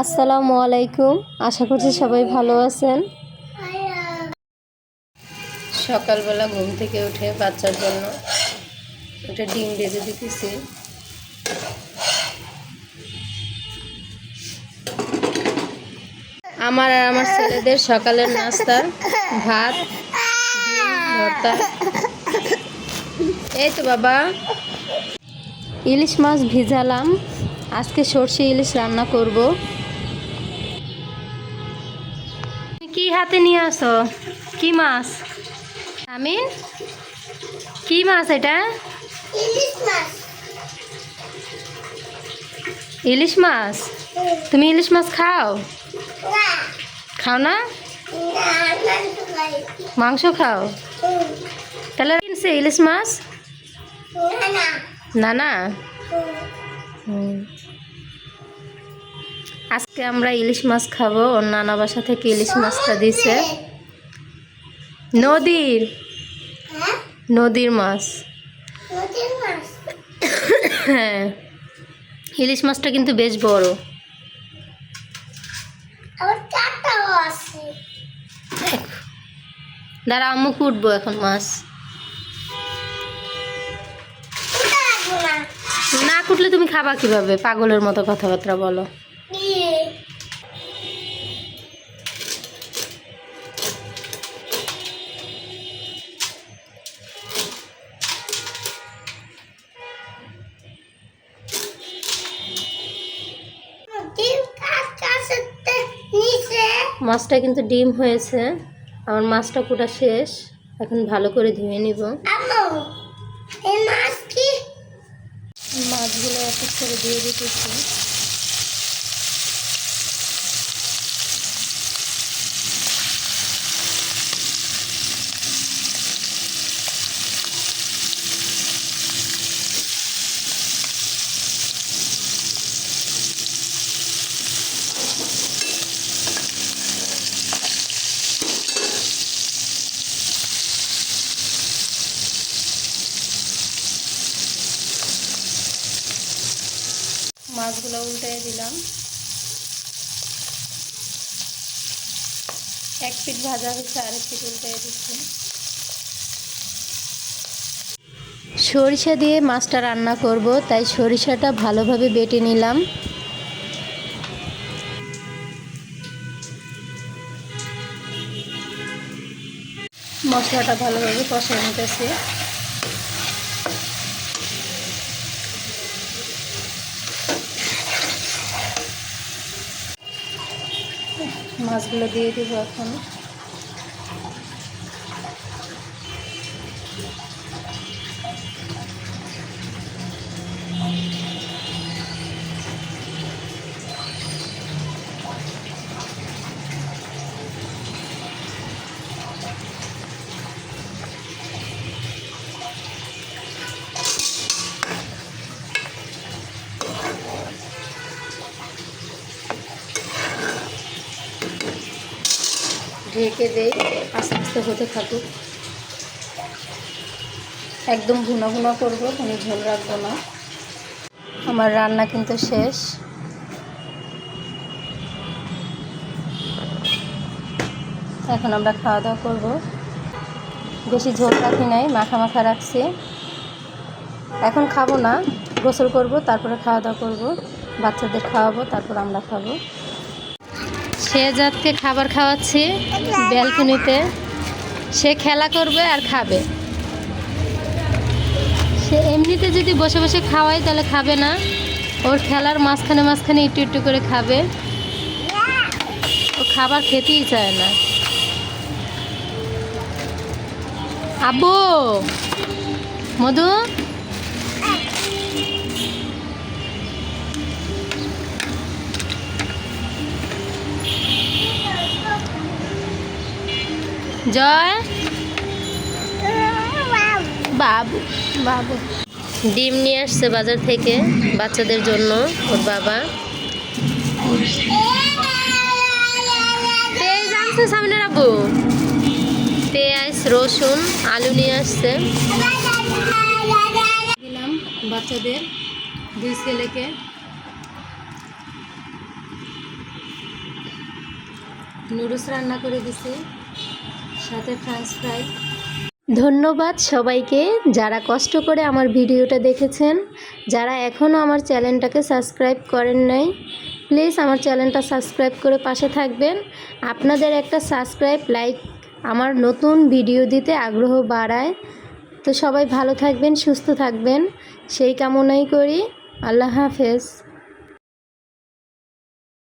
আসসালামু আলাইকুম। আশা করছি সবাই ভালো আছেন। সকালবেলা ঘুম থেকে উঠে বাচ্চার জন্য ওটা ডিম ভেজে দিতেছি। আমার আর আমার ছেলেদের সকালের নাস্তা ভাত ভর্তা। এই তো বাবা। ইলিশ মাছ ভিজালাম। আজকে সর্ষে ইলিশ রান্না করব। কি হাতে নিয়ে আসো। কি মাছ? আমি কি মাছ এটা? ইলিশ মাছ। তুমি ইলিশ মাছ খাও? খাও না? মাংস খাও? তাহলে কিনছে ইলিশ মাছ? না না। হুম। আজকে আমরা ইলিশ মাছ খাব। ওর নানা বাসা থেকে ইলিশ মাছটা দিছে। নদীর? নদীর মাছ। হ্যাঁ। ইলিশ মাছটা কিন্তু বেশ বড়। দাঁড়া আম্মু কুটবো এখন মাছ। না। কুটলে তুমি খাবা কীভাবে? পাগলের মতো কথাবার্তা বলো। মাছটা কিন্তু ডিম হয়েছে। আমার মাছটা কুটা শেষ। এখন ভালো করে ধুয়ে নিব। মাছগুলো এক এক করে দিয়ে দিতেছি। মাছগুলো উল্টে দিলাম। এক পিট ভাজা হয়েছে আরেক পিঠ উল্টে দিচ্ছি। সরিষা দিয়ে মাছটা রান্না করব তাই সরিষাটা ভালোভাবে বেটে নিলাম। মশলাটা ভালোভাবে কষায় নিতেছি। মাছগুলো দিয়ে দিব এখন। ঢেকে দেই, আস্তে আস্তে হতে থাকুক। একদম ভুনা ভুনা করব, কোনো ঝোল রাখব না। আমার রান্না কিন্তু শেষ। এখন আমরা খাওয়া দাওয়া করব। বেশি ঝোল রাখি নাই, মাখা মাখা রাখছি। এখন খাব না, গোসল করব, তারপরে খাওয়া দাওয়া করব। বাচ্চাদের খাওয়াবো, তারপর আমরা খাব। শেহজাদকে খাবার খাওয়াচ্ছি ব্যালকনিতে। সে খেলা করবে আর খাবে। সে এমনিতে যদি বসে বসে খাওয়াই তাহলে খাবে না। ওর খেলার মাঝখানে মাঝখানে একটু একটু করে খাবে। ও খাবার খেতেই চায় না। আব্বু, মধু জয় বাবু। বাবু। ডিম নিয়ে আসছে বাজার থেকে বাচ্চাদের জন্য ওর বাবা। পেঁয়াজ আনছে সামনে রাখব পেঁয়াজ রসুন আলু নিয়ে আসছে। দিলাম বাচ্চাদের দুই ছেলেকে। নুডলস রান্না করে দিছি। সাথে ফ্রেঞ্চ ফ্রাই ধন্যবাদ সবাইকে যারা কষ্ট করে আমার ভিডিওটা দেখেছেন, যারা এখনও আমার চ্যানেলটাকে সাবস্ক্রাইব করেন নাই প্লিজ আমার চ্যানেলটা সাবস্ক্রাইব করে পাশে থাকবেন। আপনাদের একটা সাবস্ক্রাইব লাইক আমার নতুন ভিডিও দিতে আগ্রহ বাড়ায়। তো সবাই ভালো থাকবেন, সুস্থ থাকবেন। সেই কামনাই করি। আল্লাহ হাফেজ।